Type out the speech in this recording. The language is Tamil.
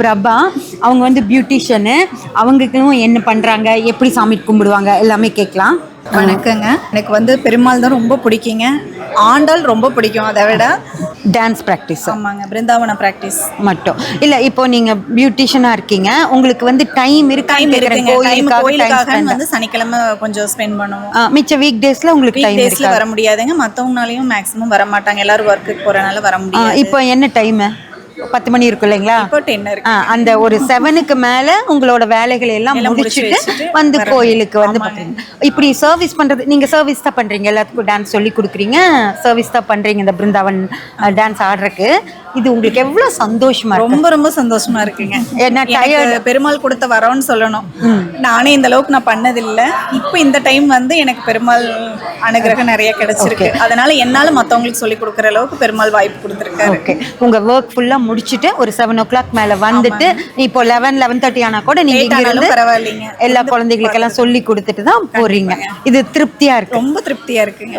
பிரபா அவங்க வந்து பியூட்டிஷியனு அவங்களுக்கும் என்ன பண்ணுறாங்க எப்படி சாமி கும்பிடுவாங்க? எல்லாமே கேட்கலாம். வணக்கங்க. எனக்கு வந்து பெருமாள் தான் ரொம்ப பிடிக்குங்க. ஆண்டாள் ரொம்ப பிடிக்கும் அதை விட. டான்ஸ் ப்ராக்டிஸ் ஆமாங்க. பிருந்தாவன ப்ராக்டிஸ் மட்டும். இல்லை இப்போ நீங்கள் பியூட்டிஷியனாக இருக்கீங்க. உங்களுக்கு வந்து டைம் இருக்கா டைம் இருக்குங்க. கோயிலுக்காக வந்து சனிக்கிழமை கொஞ்சம் ஸ்பெண்ட் பண்ணுவோம். மிச்ச வீக் டேஸில் உங்களுக்கு டைம் டேஸ்ல வர முடியாதுங்க. மற்றவங்கனாலையும் மேக்ஸிமம் வர மாட்டாங்க. எல்லாரும் ஒர்க்குக்கு போறனால வர ஆ, முடியாது. இப்போ என்ன டைமு பத்து மணி இருக்கும் இல்லைங்களா? அந்த ஒரு செவனுக்கு மேல உங்களோட வேலைகளை எல்லாம் எல்லாம் முடிச்சு முடிச்சுட்டு வந்து. கோயிலுக்கு வந்து இப்படி சர்வீஸ் பண்றது நீங்க சர்வீஸ் தான் பண்றீங்க. எல்லாத்துக்கும் டான்ஸ் சொல்லி கொடுக்குறீங்க. சர்வீஸ் தான் பண்றீங்க இந்த பிருந்தாவன் டான்ஸ் ஆடுறதுக்கு இது உங்களுக்கு எவ்வளவு சந்தோஷமா ரொம்ப ரொம்ப சந்தோஷமா இருக்குங்க. ஏன்னா எனக்கு பெருமாள் கொடுத்த வரோன்னு சொல்லணும். நானே இந்த அளவுக்கு நான் பண்ணதில்லை. இப்போ இந்த டைம் வந்து எனக்கு பெருமாள் அனுகிரகம் நிறைய கிடைச்சிருக்கு. அதனால என்னால மத்தவங்களுக்கு சொல்லி கொடுக்குற அளவுக்கு பெருமாள் வாய்ப்பு கொடுத்துருக்காரு. ஓகே உங்க ஒர்க் ஃபுல்லா முடிச்சிட்டு ஒரு செவன் ஓ கிளாக் மேல வந்துட்டு இப்போ லெவன் லெவன் தேர்ட்டி ஆனா கூட நீங்க Late இங்க ஆனாலும் இருந்து பரவாயில்லைங்க. எல்லா குழந்தைகளுக்கெல்லாம் சொல்லி கொடுத்துட்டு தான் போறீங்க. இது திருப்தியா இருக்கு? ரொம்ப திருப்தியா இருக்குங்க.